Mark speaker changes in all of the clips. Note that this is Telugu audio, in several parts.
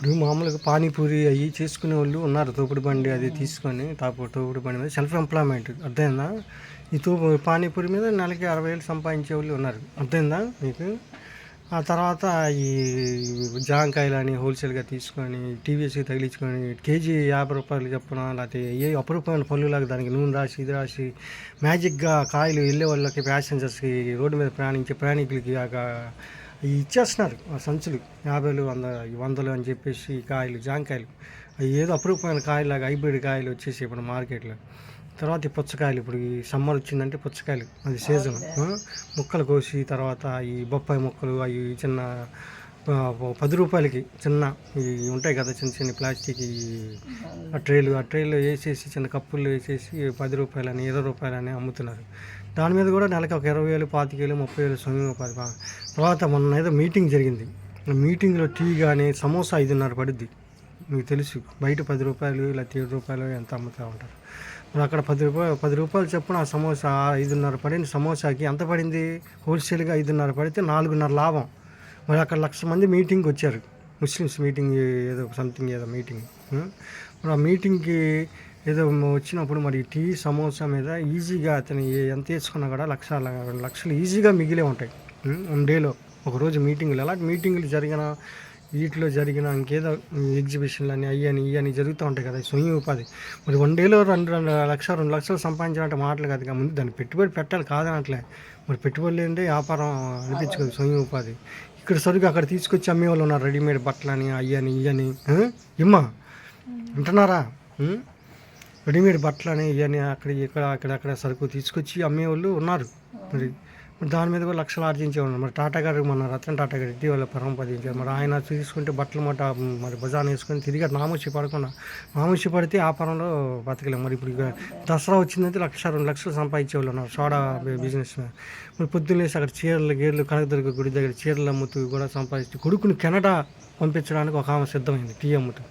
Speaker 1: ఇప్పుడు మామూలుగా పానీపూరి అవి చేసుకునే వాళ్ళు ఉన్నారు. తోపుడు బండి అది తీసుకొని తాపు తోపుడు బండి మీద సెల్ఫ్ ఎంప్లాయ్మెంట్ అర్థమైందా? ఈ తోపు పానీపూరి మీద నెలకి అరవై వేలు సంపాదించే వాళ్ళు ఉన్నారు. అర్థమైందా మీకు? ఆ తర్వాత ఈ జాంకాయలు అని హోల్సేల్గా తీసుకొని టీవీఎస్కి తగిలించుకొని కేజీ యాభై రూపాయలు చెప్పడం లేకపోతే ఏ అపరూపమైన పళ్ళులాగా దానికి నూనె రాసి ఇది రాసి మ్యాజిక్గా కాయలు వెళ్ళే వాళ్ళకి ప్యాసింజర్స్కి రోడ్డు మీద ప్రయాణించే ప్రయాణికులకి ఆ ఇచ్చేస్తున్నారు ఆ సంచులు. యాభైలు వంద వందలు అని చెప్పేసి ఈ కాయలు జాంకాయలు. అవి ఏదో అపరూపమైన కాయలాగా హైబ్రిడ్ కాయలు వచ్చేసి ఇప్పుడు మార్కెట్లో. తర్వాత ఈ పుచ్చకాయలు ఇప్పుడు ఈ సమ్మర్ వచ్చిందంటే పుచ్చకాయలు. అది సీజన్? ముక్కలు కోసి తర్వాత ఈ బొప్పాయి ముక్కలు అవి చిన్న పది రూపాయలకి చిన్న ఇవి ఉంటాయి కదా చిన్న చిన్న ప్లాస్టిక్ ఈ ఆ ట్రేలు. ఆ ట్రేలో వేసేసి చిన్న కప్పుల్లో వేసేసి పది రూపాయలని ఇరవై రూపాయలని అమ్ముతున్నారు. దాని మీద కూడా నెలకి ఒక ఇరవై వేలు పాతిక వేలు ముప్పై వేలు సమయం పది తర్వాత మొన్న ఏదో మీటింగ్ జరిగింది. మీటింగ్లో టీ కానీ సమోసా ఐదున్నర పడుద్ది. మీకు తెలుసు బయట పది రూపాయలు ఇలా ఏడు రూపాయలు ఎంత అమ్ముతూ ఉంటారు. మరి అక్కడ పది రూపాయలు పది రూపాయలు చెప్పున ఆ సమోసా ఐదున్నర పడింది. సమోసాకి ఎంత పడింది? హోల్సేల్గా ఐదున్నర పడితే నాలుగున్నర లాభం. మరి అక్కడ లక్ష మంది మీటింగ్కి వచ్చారు. ముస్లిమ్స్ మీటింగ్ ఏదో సంథింగ్ ఏదో మీటింగ్. మరి ఆ మీటింగ్కి ఏదో వచ్చినప్పుడు మరి టీ సమోసా మీద ఈజీగా అతను ఏ- ఎంత వేసుకున్నా కూడా లక్ష రెండు లక్షలు ఈజీగా మిగిలే ఉంటాయి? వన్ డేలో. ఒకరోజు మీటింగులు. అలాంటి మీటింగులు జరిగిన వీటిలో జరిగిన ఇంకేదో ఎగ్జిబిషన్లు అని అయ్యి అని ఇవి అని జరుగుతూ ఉంటాయి కదా స్వయం ఉపాధి. మరి వన్ డేలో రెండు రెండు లక్ష రెండు లక్షలు సంపాదించాలంటే మాటలు కాదు కదా. ముందు దాన్ని పెట్టుబడి పెట్టాలి కాదనట్లే. మరి పెట్టుబడి లేదంటే వ్యాపారం అనిపించుకోదు స్వయం ఉపాధి. ఇక్కడ సరుకు అక్కడ తీసుకొచ్చి అమ్మే వాళ్ళు ఉన్నారు. రెడీమేడ్ బట్టలని అయ్యని ఇయ్యని? ఇమ్మా. వింటున్నారా? రెడీమేడ్ రెడీమేడ్ బట్టలని ఇవన్నీ అక్కడ ఇక్కడ అక్కడక్కడ సరుకు తీసుకొచ్చి అమ్మేవాళ్ళు ఉన్నారు. మరి దాని మీద కూడా లక్షలు ఆర్జించేవాళ్ళు మరి టాటా గారు మన రతన్ టాటా గారు ఇటీవల పరమపదించారు మరి ఆయన తీసుకుంటే బట్టలు మూట మరి భుజాన వేసుకొని తిరిగి నామూసి పడకుండా నామూసి పడితే వ్యాపారంలో బతకలేము. మరి ఇప్పుడు దసరా వచ్చిందంటే లక్ష రెండు లక్షలు సంపాదించే వాళ్ళు ఉన్నారు. సోడా బిజినెస్ మరి పొద్దున్నేసి అక్కడ చీరలు గేర్లు కనకదుర్గ గుడి దగ్గర చీరలు అమ్ముతూ కూడా సంపాదించి కొడుకుని కెనడా పంపించడానికి ఒక ఆమె సిద్ధమైంది టీ అమ్ముతూ.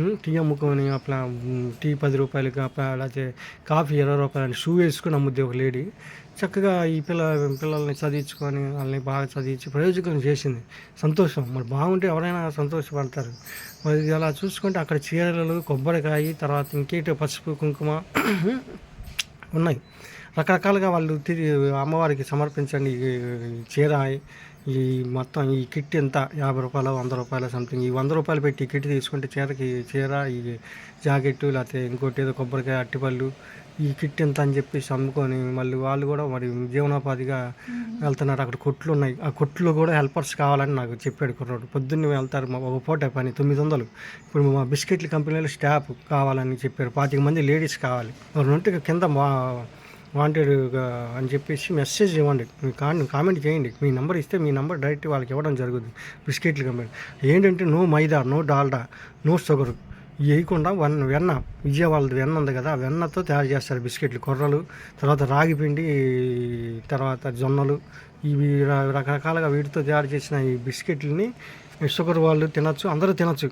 Speaker 1: టీ అమ్ముకొని అట్లా టీ పది రూపాయలకి అట్లా కాఫీ ఇరవై రూపాయలని షూ వేసుకొని అమ్ముద్ది ఒక లేడీ. చక్కగా ఈ పిల్ల పిల్లల్ని చదివించుకొని వాళ్ళని బాగా చదివించి ప్రయోజకం చేసింది. సంతోషం. మరి బాగుంటే ఎవరైనా సంతోషపడతారు. మరి అలా చూసుకుంటే అక్కడ చీరలు కొబ్బరికాయ తర్వాత ఇంకేటో పసుపు కుంకుమ ఉన్నాయి. రకరకాలుగా వాళ్ళు తిరిగి అమ్మవారికి సమర్పించండి చీర ఈ మొత్తం ఈ కిట్ ఎంత? యాభై రూపాయలు వంద రూపాయలు సంథింగ్ ఈ వంద రూపాయలు పెట్టి కిట్ తీసుకుంటే చీరకి చీర ఈ జాకెట్టు లేకపోతే ఇంకోటి ఏదో కొబ్బరికాయ అట్టిపళ్ళు ఈ కిట్ ఎంత అని చెప్పేసి అమ్ముకొని మళ్ళీ వాళ్ళు కూడా మరి జీవనోపాధిగా వెళ్తున్నారు. అక్కడ కొట్లు ఉన్నాయి ఆ కొట్లు కూడా హెల్పర్స్ కావాలని నాకు చెప్పాడు కుర్రోడు. పొద్దున్నే వెళ్తారు మా ఒక పూట పని తొమ్మిది వందలు. ఇప్పుడు మా బిస్కెట్ల కంపెనీలో స్టాఫ్ కావాలని చెప్పారు. పాతిక మంది లేడీస్ కావాలి. ఉంటే కింద మా వాంటెడ్ అని చెప్పేసి మెసేజ్ ఇవ్వండి. మీ కాన్ కామెంట్ చేయండి. మీ నెంబర్ ఇస్తే మీ నెంబర్ డైరెక్ట్ వాళ్ళకి ఇవ్వడం జరుగుతుంది బిస్కెట్లు కంపెనీ ఏంటంటే no maida no Dalda no sugar ఇవి వేయకుండా వన్ వెన్న విజయవాడ వెన్న ఉంది కదా ఆ వెన్నతో తయారు చేస్తారు బిస్కెట్లు. కొర్రలు తర్వాత రాగి పిండి తర్వాత జొన్నలు ఇవి రకరకాలుగా వీటితో తయారు చేసిన ఈ బిస్కెట్లని షుగర్ వాళ్ళు తినచ్చు అందరూ తినచ్చు.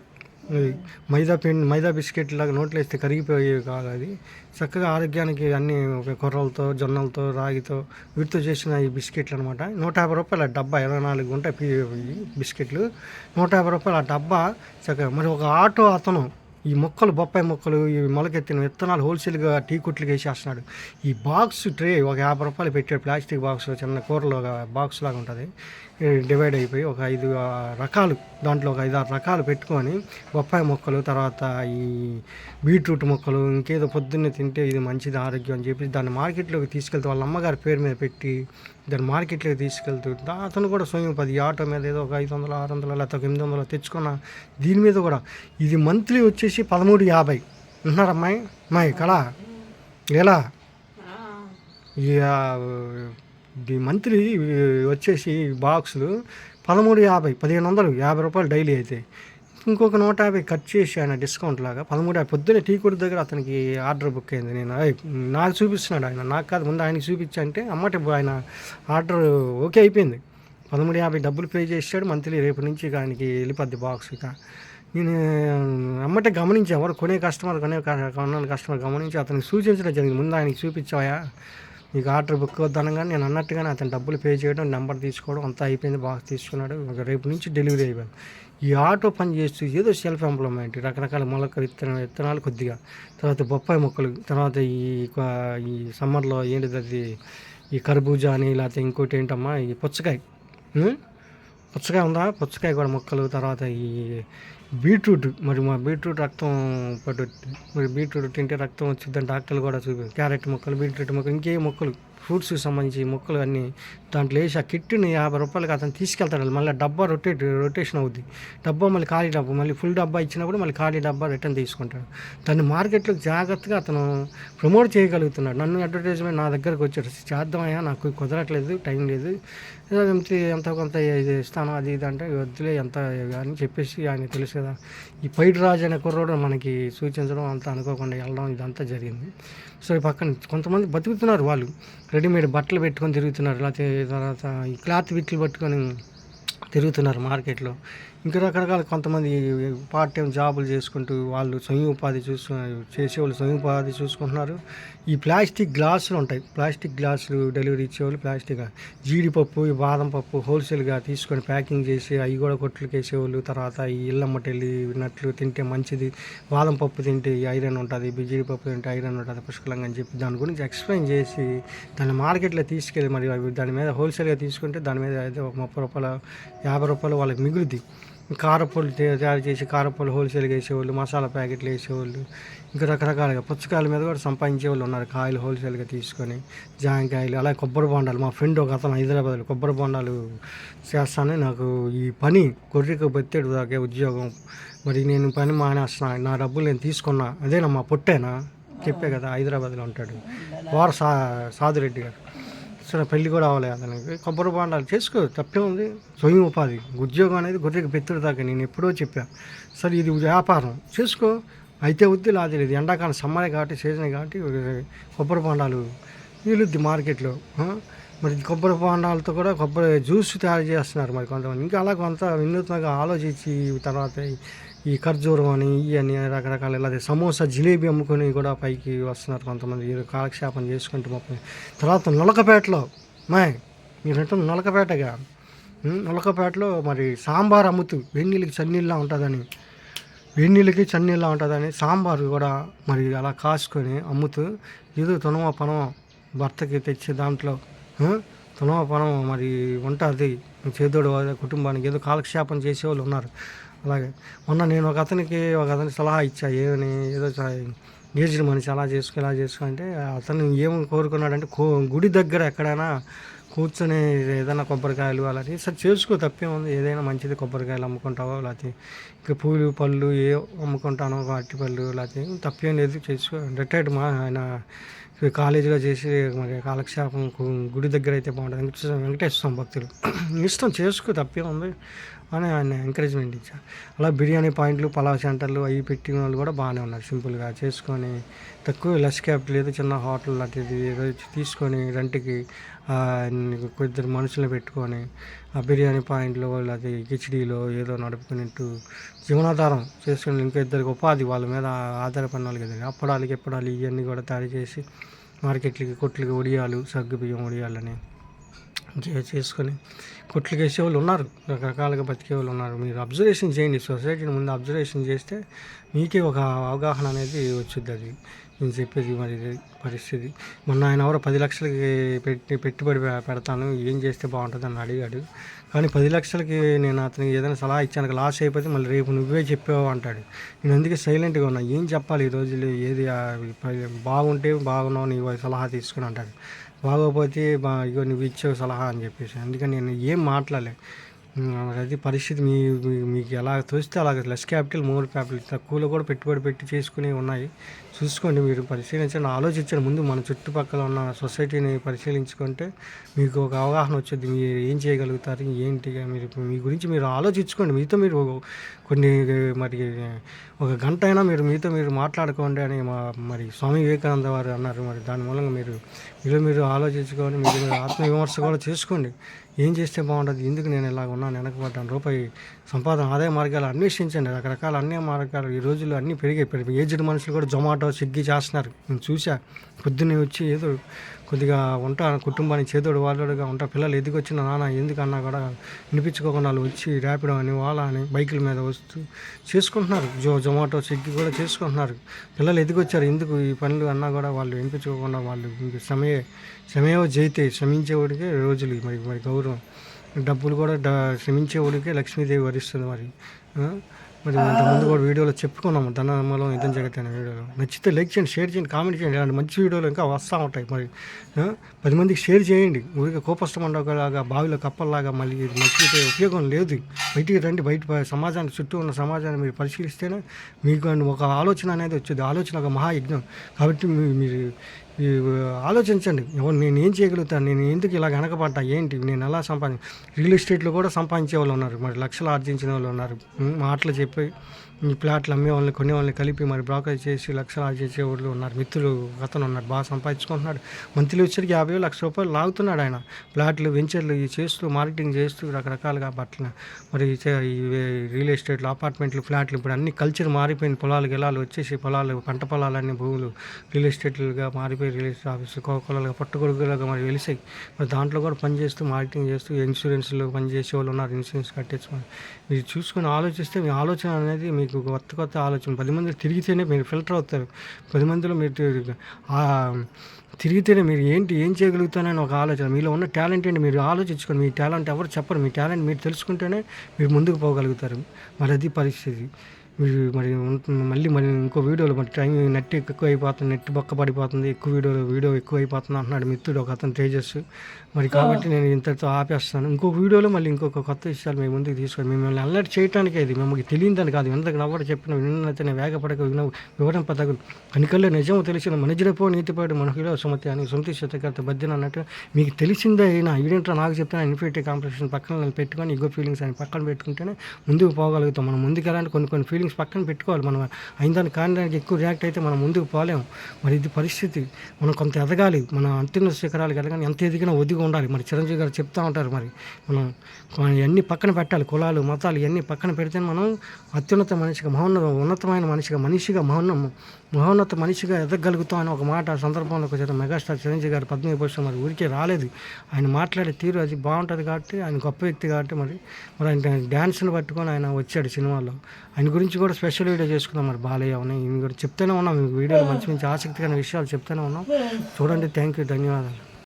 Speaker 1: మైదా పిండి మైదా బిస్కెట్ లాగా నోట్లో వేస్తే కరిగిపోయేవి కాదు అది. చక్కగా ఆరోగ్యానికి అన్ని ఒక కొర్రలతో జొన్నలతో రాగితో వీటితో చేసిన ఈ బిస్కెట్లు అనమాట నూట యాభై రూపాయల డబ్బా ఇరవై నాలుగు ఉంటాయి పి- బిస్కెట్లు. నూట యాభై రూపాయల ఆ డబ్బా చక్కగా మరి ఒక ఆటో అతను ఈ మొక్కలు బొప్పాయి మొక్కలు ఈ మొలకెత్తిన విత్తనాలు హోల్సేల్గా టీ కుట్లకి వేసేస్తున్నాడు. ఈ బాక్స్ ట్రే ఒక యాభై రూపాయలు పెట్టాడు ప్లాస్టిక్ బాక్స్ చిన్న కూరలో బాక్స్ లాగా ఉంటుంది. డివైడ్ అయిపోయి ఒక ఐదు రకాలు. దాంట్లో ఒక ఐదు ఆరు రకాలు పెట్టుకొని బొప్పాయి మొక్కలు తర్వాత ఈ బీట్రూట్ మొక్కలు ఇంకేదో పొద్దున్నే తింటే ఇది మంచిది ఆరోగ్యం అని చెప్పి దాన్ని మార్కెట్లోకి తీసుకెళ్తే వాళ్ళ అమ్మగారి పేరు మీద పెట్టి దాన్ని మార్కెట్లోకి తీసుకెళ్తూ అతను కూడా స్వయం పది ఆటో మీద ఏదో ఒక ఐదు వందలు ఆరు వందలు లేకపోతే ఒక ఎనిమిది వందలు తెచ్చుకున్న దీని మీద కూడా ఇది మంత్లీ వచ్చేసి పదమూడు యాభై. ఉంటున్నారు అమ్మాయి? అమ్మాయి కళ? ఎలా? మంత్లీ వచ్చేసి బాక్సులు పదమూడు యాభై పదిహేను వందలు యాభై రూపాయలు డైలీ అయితే. ఇంకొక నూట యాభై కట్ చేసి ఆయన డిస్కౌంట్ లాగా పదమూడు యాభై పొద్దున్నే టీ కొడు దగ్గర అతనికి ఆర్డర్ బుక్ అయింది. నేను నాకు చూపిస్తున్నాడు ఆయన నాకు కాదు ముందు ఆయనకి చూపించంటే అమ్మటే ఆయన ఆర్డర్ ఓకే అయిపోయింది. పదమూడు యాభై డబ్బులు పే చేసాడు మంత్లీ రేపు నుంచి ఆయనకి వెళ్ళిపోద్ది బాక్స్ ఇక. నేను అమ్మటే గమనించాను ఎవరు కొనే కస్టమర్ కొనే కొన్న కస్టమర్ గమనించి అతనికి సూచించడం జరిగింది ముందు ఆయనకి చూపించావా? మీకు ఆర్డర్ బుక్ వద్దనగానే నేను అన్నట్టుగానే అతను డబ్బులు పే చేయడం నెంబర్ తీసుకోవడం అంతా అయిపోయింది. బాక్స్ తీసుకున్నాడు. రేపు నుంచి డెలివరీ అయిపోయింది. ఈ ఆటో పని చేస్తూ ఏదో సెల్ఫ్ ఎంప్లాయ్మెంట్ రకరకాల మొలక విత్తన విత్తనాలు కొద్దిగా. తర్వాత బొప్పాయి మొక్కలు తర్వాత ఈ ఈ సమ్మర్లో ఏంటిది అది? ఈ కర్బూజా అని లేకపోతే ఇంకోటి ఏంటమ్మా? ఈ పుచ్చకాయ. పుచ్చకాయ ఉందా? పుచ్చకాయ కూడా మొక్కలు తర్వాత ఈ బీట్రూట్ మరి మా బీట్రూట్ రక్తం పట్టుద్ది మరి బీట్రూట్ తింటే రక్తం వచ్చిందని డాక్టర్లు కూడా చూపి క్యారెట్ మొక్కలు బీట్రూట్ మొక్కలు ఇంకే మొక్కలు. ఫ్రూట్స్కి సంబంధించి మొక్కలు అన్నీ దాంట్లో వేసి ఆ కిట్ని యాభై రూపాయలకి అతను తీసుకెళ్తాడు మళ్ళీ డబ్బా రొటేట్ రొటేషన్ అవుద్ది. డబ్బా మళ్ళీ ఖాళీ డబ్బా మళ్ళీ ఫుల్ డబ్బా ఇచ్చినప్పుడు మళ్ళీ ఖాళీ డబ్బా రిటర్న్ తీసుకుంటాడు. దాన్ని మార్కెట్లో జాగ్రత్తగా అతను ప్రమోట్ చేయగలుగుతున్నాడు. నన్ను అడ్వర్టైజ్మెంట్ నా దగ్గరకు వచ్చాడు. చేద్దామయ్యా నాకు కుదరట్లేదు టైం లేదు. ఎంత కొంత ఇది ఇస్తాను అది ఇది అంటే వద్దులే ఎంత అని చెప్పేసి ఆయన తెలుసు కదా. ఈ పైడు రాజు అనే కుర్రోడు మనకి సూచించడం అంత అనుకోకుండా వెళ్ళడం ఇదంతా జరిగింది. సో ఈ పక్కన కొంతమంది బతుకుతున్నారు వాళ్ళు. రెడీమేడ్ బట్టలు పెట్టుకొని తిరుగుతున్నారు. లేకపోతే తర్వాత ఈ క్లాత్ విట్లు పట్టుకొని తిరుగుతున్నారు మార్కెట్లో. ఇంకా రకరకాల కొంతమంది పార్ట్ టైం జాబులు చేసుకుంటూ వాళ్ళు స్వయం ఉపాధి చూసు చేసేవాళ్ళు స్వయం ఉపాధి చూసుకుంటున్నారు. ఈ ప్లాస్టిక్ గ్లాసులు ఉంటాయి. ప్లాస్టిక్ గ్లాసులు డెలివరీ ఇచ్చేవాళ్ళు ప్లాస్టిక్ జీడిపప్పు ఈ బాదం పప్పు హోల్సేల్గా తీసుకొని ప్యాకింగ్ చేసి అవి కూడా కొట్లకి వేసేవాళ్ళు తర్వాత ఈ ఇళ్ళమ్మట వెళ్ళి నట్లు తింటే మంచిది. బాదం పప్పు తింటే ఐరన్ ఉంటుంది. జీడిపప్పు తింటే ఐరన్ ఉంటుంది. పుష్కలంగా అని చెప్పి దాని గురించి ఎక్స్ప్లెయిన్ చేసి దాన్ని మార్కెట్లో తీసుకెళ్ళి మరి దాని మీద హోల్సేల్గా తీసుకుంటే దాని మీద అయితే ఒక ముప్పై రూపాయలు యాభై రూపాయలు వాళ్ళకి మిగులుద్ది. కారపొడి తయారు చేసి కారపొడి హోల్సేల్గా వేసేవాళ్ళు మసాలా ప్యాకెట్లు వేసేవాళ్ళు ఇంకా రకరకాలుగా పుచ్చకాయల మీద కూడా సంపాదించే వాళ్ళు ఉన్నారు. కాయలు హోల్సేల్గా తీసుకొని జాంకాయలు అలాగే కొబ్బరి బొండాలు. మా ఫ్రెండ్ ఒక అతను హైదరాబాద్లో కొబ్బరి బొండాలు చేస్తాను నాకు ఈ పని గొర్రెకు బెత్తేడు దాకే ఉద్యోగం. మరి నేను పని మానేస్తున్నా నా డబ్బులు నేను తీసుకున్నా. అదేనమ్మా పొట్టేనా? చెప్పే కదా హైదరాబాద్లో ఉంటాడు. వార సా సాధురెడ్డి గారు. సరే పెళ్ళి కూడా అవ్వలేదు అతనికి. కొబ్బరి బాండాలు చేసుకో తప్పే ఉంది. స్వయం ఉపాధి ఉద్యోగం అనేది గొర్రెకి పెత్తుడు దాకా నేను ఎప్పుడో చెప్పాను సరే ఇది వ్యాపారం. చేసుకో. అయితే వద్దు లాది లేదు. ఎండాకాలం సమ్మర్ కాబట్టి సీజన్ కాబట్టి కొబ్బరి బాండాలు వీలుద్ది మార్కెట్లో. మరి కొబ్బరి బాండాలతో కూడా కొబ్బరి జ్యూస్ తయారు చేస్తున్నారు మరి కొంతమంది. ఇంకా అలా కొంత వినూత్నంగా ఆలోచించి తర్వాత ఈ- ఖర్జూరం అని ఇవన్నీ రకరకాల ఇలా సమోసా జిలేబీ అమ్ముకొని కూడా పైకి వస్తున్నారు కొంతమంది. కాలక్షేపం చేసుకుంటూ మొత్తం. తర్వాత నొలకపేటలో మాయ్ మీరంటే నొలకపేటగా? ఉం, నొలకపేటలో మరి సాంబార్ అమ్ముతూ వెన్నీళ్ళకి చన్నీళ్ళ ఉంటుందని వెన్నీళ్ళకి చన్నీళ్ళ ఉంటుందని సాంబార్ కూడా మరి అలా కాసుకొని అమ్ముతూ ఏదో తునమ పనమ భర్తకి తెచ్చి దాంట్లో ఆ, తునమ మరి ఉంటుంది. చేదోడు కుటుంబానికి ఏదో కాలక్షేపం చేసేవాళ్ళు ఉన్నారు. అలాగే. మొన్న నేను ఒక అతనికి ఒక అతనికి సలహా ఇచ్చా ఏమని ఏదో ఏజ్డ్ మనిషి అలా చేసుకో ఇలా చేసుకో అంటే అతను ఏం కోరుకున్నాడంటే కో గుడి దగ్గర ఎక్కడైనా కూర్చొని ఏదైనా కొబ్బరికాయలు అలాంటివి సరే చేసుకో తప్పే ఉంది. ఏదైనా మంచిది కొబ్బరికాయలు అమ్ముకుంటావో లేకపోతే ఇంకా పూలు పళ్ళు ఏ అమ్ముకుంటానో అరటి పళ్ళు లేకపోతే తప్పేం లేదు చేసుకో. రిటైర్డ్ మా ఆయన కాలేజీలో చేసి మరి కాలక్షేపం గుడి దగ్గర అయితే బాగుంటుంది. వెంకటేశ్వర వెంకటేశ్వర భక్తులు. ఇష్టం చేసుకో తప్పే ఉంది. అని ఆయన ఎంకరేజ్మెంట్ ఇచ్చారు. అలా బిర్యానీ పాయింట్లు పలావ్ సెంటర్లు అవి పెట్టిన వాళ్ళు కూడా బాగానే ఉన్నారు. సింపుల్గా చేసుకొని తక్కువ లెస్ క్యాపిటల్ ఏదో చిన్న హోటల్ లాంటిది ఏదో తీసుకొని రెంట్కి ఇద్దరు మనుషులు పెట్టుకొని ఆ బిర్యానీ పాయింట్లో అది కిచిడీలో ఏదో నడుపుకున్నట్టు జీవనాధారం చేసుకుని ఇంకా ఇద్దరికి ఉపాధి వాళ్ళ మీద ఆధారపడిన వాళ్ళకి కదా. అప్పడాలకి ఎప్పడాలు ఇవన్నీ కూడా తయారు చేసి మార్కెట్లకి కొట్లకి ఒడియాలు సగ్గు బియ్యం ఒడియాలని చేసుకొని కొట్లకి వాళ్ళు ఉన్నారు. రకరకాలుగా బతికే వాళ్ళు ఉన్నారు. మీరు అబ్జర్వేషన్ చేయండి. సొసైటీని ముందు అబ్జర్వేషన్ చేస్తే మీకే ఒక అవగాహన అనేది వచ్చుద్ది అది. నేను చెప్పేది మరి ఇది పరిస్థితి. మొన్న ఆయన ఎవరో పది లక్షలకి పెట్టి పెట్టుబడి పెడతాను ఏం చేస్తే బాగుంటుంది అని అడిగాడు. కానీ పది లక్షలకి నేను అతనికి ఏదైనా సలహా ఇచ్చాను లాస్ అయిపోతే మళ్ళీ రేపు నువ్వే చెప్పావు అంటాడు. నేను అందుకే సైలెంట్గా ఉన్నా. ఏం చెప్పాలి ఈ రోజులు ఏది బాగుంటే బాగున్నావు నీ సలహా తీసుకుని అంటాడు. బాగోపోతే బా ఇగో నువ్వు ఇచ్చావు సలహా అని చెప్పేసి. అందుకని నేను ఏం మాట్లాడలేదు అది పరిస్థితి మీ మీకు ఎలా తోస్తే అలాగ లెస్ క్యాపిటల్ మోర్ క్యాపిటల్ తక్కువలో కూడా పెట్టుబడి పెట్టి చేసుకునే ఉన్నాయి. చూసుకోండి మీరు పరిశీలించండి ఆలోచించండి. ముందు మన చుట్టుపక్కల ఉన్న సొసైటీని పరిశీలించుకుంటే మీకు ఒక అవగాహన వచ్చింది. మీరు ఏం చేయగలుగుతారు? ఏంటి? మీరు మీ గురించి మీరు ఆలోచించుకోండి. మీతో మీరు కొన్ని మరి ఒక గంట అయినా మీరు మీతో మీరు మాట్లాడుకోండి అని మా మరి స్వామి వివేకానంద వారు అన్నారు. మరి దాని మూలంగా మీరు మీరు మీరు ఆలోచించుకొని మీరు మీరు ఆత్మవిమర్శ కూడా చేసుకోండి. ఏం చేస్తే బాగుంటుంది ఎందుకు నేను ఇలాగ ఉన్నాను? వెనకబడ్డాను. రూపాయి సంపాదన ఆదాయ మార్గాలు అన్వేషించండి. రకరకాల అన్ని మార్గాలు ఈ రోజుల్లో అన్నీ పెరిగాయి. ఏజ్డ్ మనుషులు కూడా జొమాటో స్విగ్గీ చేస్తున్నారు. నేను చూసా పొద్దున్నే వచ్చి ఏదో కొద్దిగా ఉంటా కుటుంబానికి చేదోడు వాళ్ళోడుగా ఉంటా పిల్లలు ఎదిగొచ్చిన నాన్న ఎందుకన్నా కూడా వినిపించుకోకుండా వాళ్ళు వచ్చి ర్యాపిడో అని వాళ్ళ అని బైకుల మీద వస్తూ చేసుకుంటున్నారు. జో జొమాటో స్విగ్గీ కూడా చేసుకుంటున్నారు. పిల్లలు ఎదిగొచ్చారు ఎందుకు ఈ పనులు అన్నా కూడా వాళ్ళు వినిపించుకోకుండా వాళ్ళు ఇంక సమయ సమయో జైతే శ్రమించేవాడికే రోజులు మరి మరి గౌరవం. డబ్బులు కూడా డ శ్రమించేవాడికే లక్ష్మీదేవి వరిస్తుంది మరి. మరి ముందు కూడా వీడియోలో చెప్పుకున్నాము. ధనమలం ఇదం జగత్ అనే వీడియోలో. నచ్చితే లైక్ చేయండి షేర్ చేయండి కామెంట్ చేయండి. ఇలాంటి మంచి వీడియోలు ఇంకా వస్తూ ఉంటాయి. మరి పది మందికి షేర్ చేయండి. ఊరికే కోపస్తమండలాగా బావిలో కప్పల్లాగా మళ్ళీ ఇది నచ్చితే ఉపయోగం లేదు. బయటికి రండి. బయట సమాజాన్ని సమాజానికి చుట్టూ ఉన్న సమాజాన్ని మీరు పరిశీలిస్తేనే మీకు ఒక ఆలోచన అనేది వచ్చేది. ఆలోచన ఒక మహాయజ్ఞం. కాబట్టి మీ- మీరు ఆలోచించండి. నేను ఏం చేయగలుగుతాను? నేను ఎందుకు ఇలా వెనకబడ్డా? ఏంటి? నేను ఎలా సంపాది? రియల్ ఎస్టేట్లో కూడా సంపాదించే వాళ్ళు ఉన్నారు. మరి లక్షలు ఆర్జించిన వాళ్ళు ఉన్నారు. మాటలు చెప్పి ఈ ప్లాట్లు అమ్మే వాళ్ళని కొనే వాళ్ళని కలిపి మరి బ్రోకర్ చేసి లక్షలు ఆర్జించే వాళ్ళు ఉన్నారు. మిత్రులు అతను ఉన్నాడు బాగా సంపాదించుకుంటున్నాడు. మంత్లీ వచ్చేసరికి యాభై లక్ష రూపాయలు లాగుతున్నాడు ఆయన. ప్లాట్లు వెంచర్లు ఇవి చేస్తూ మార్కెటింగ్ చేస్తూ రకరకాలుగా బట్టలు మరి చే- రియల్ ఎస్టేట్లు అపార్ట్మెంట్లు ఫ్లాట్లు ఇప్పుడు అన్ని కల్చర్ మారిపోయింది. పొలాలు గిలాలు వచ్చేసి పొలాలు పంట పొలాలన్నీ భూములు రియల్ ఎస్టేట్లుగా మారిపోయి రిలీజ్ ఎస్టేట్ ఆఫీస్ కోకొలలుగా పట్టుకొడుకులుగా మరి వెలిసాయి. మరి దాంట్లో కూడా పనిచేస్తూ మార్కెటింగ్ చేస్తూ ఇన్సూరెన్స్లో పనిచేసే వాళ్ళు ఉన్నారు ఇన్సూరెన్స్ కట్టించుకొని మీరు. చూసుకొని ఆలోచిస్తే మీ ఆలోచన అనేది మీకు కొత్త కొత్త ఆలోచన. పది మంది తిరిగితేనే మీరు ఫిల్టర్ అవుతారు. పది మందిలో మీరు తిరిగితేనే మీరు ఏంటి ఏం చేయగలుగుతానని ఒక ఆలోచన. మీలో ఉన్న టాలెంట్ ఏంటి మీరు ఆలోచించుకోండి మీ టాలెంట్ ఎవరు చెప్పరు. మీ టాలెంట్ మీరు తెలుసుకుంటేనే మీరు ముందుకు పోగలుగుతారు. మరి అది పరిస్థితి. మీరు మళ్ళీ మరి ఇంకో వీడియోలో మరి టైం నెట్ ఎక్కువ అయిపోతుంది నెట్ బొక్క పడిపోతుంది ఎక్కువ వీడియోలో వీడియో ఎక్కువ అయిపోతుంది అంటున్నాడు మిత్రుడు ఒక అతను తేజస్ మరి కాబట్టి నేను ఇంతటితో ఆపేస్తాను ఇంకో వీడియోలో మళ్ళీ ఇంకొక కొత్త విషయాలు మీ ముందుకు తీసుకొని మిమ్మల్ని అల్లరి చేయడానికి ఇది. మిమ్మల్ని తెలియదని కాదు. ఎందుకు నవ్వడం చెప్పిన విన్నతనే వేగపడక విన వివరం పదకు. కనికల్లో నిజం తెలిసిన మనిజిరపో నీతిపాడు మనకిలో సుమతి అని సుమతి శతకర్త బద్దెన అన్నట్టు మీకు తెలిసిందే అయినా ఈడేంటో నాకు చెప్తాను ఇన్ఫినిటీ కాంపిటీషన్ పక్కన నేను పెట్టుకొని ఇగో ఫీలింగ్స్ అని పక్కన పెట్టుకుంటేనే ముందుకు పోగలుగుతాం. మనం ముందుకు వెళ్ళాలంటే కొన్ని కొన్ని ఫీలింగ్స్ పక్కన పెట్టుకోవాలి. మనం అయిన దాని కారణానికి ఎక్కువ రియాక్ట్ అయితే మనం ముందుకు పోలేము. మరి ఇది పరిస్థితి. మనం కొంత ఎదగాలి. మన అంతిమ శిఖరాలు ఎదగాలి. ఎంత ఎదిగినా ఒదిగి ఉండాలి. మరి చిరంజీవి గారు చెప్తా ఉంటారు మరి. మనం ఇవన్నీ పక్కన పెట్టాలి. కులాలు మతాలు ఇవన్నీ పక్కన పెడితే మనం అత్యున్నత మనిషిగా మహోన్నత ఉన్నతమైన మనిషిగా మనిషిగా మహోన్న మహోన్నత మనిషిగా ఎదగలుగుతాం అని ఒక మాట ఆ సందర్భంలో కొంచెం మెగాస్టార్ చిరంజీవి గారు పద్మవిభూషణ్ మరి ఊరికే రాలేదు. ఆయన మాట్లాడే తీరు అది బాగుంటుంది కాబట్టి ఆయన గొప్ప వ్యక్తి కాబట్టి మరి మరి ఆయన డ్యాన్స్ని పట్టుకొని ఆయన వచ్చాడు సినిమాలో. ఆయన గురించి కూడా స్పెషల్ వీడియో చేసుకున్నాం మరి బాలయ్య ఉన్నాయి ఈయన కూడా చెప్తూనే ఉన్నాం. మీకు వీడియోలో మంచి మంచి ఆసక్తికరమైన విషయాలు చెప్తూనే ఉన్నాం. చూడండి. థ్యాంక్ యూ ధన్యవాదాలు.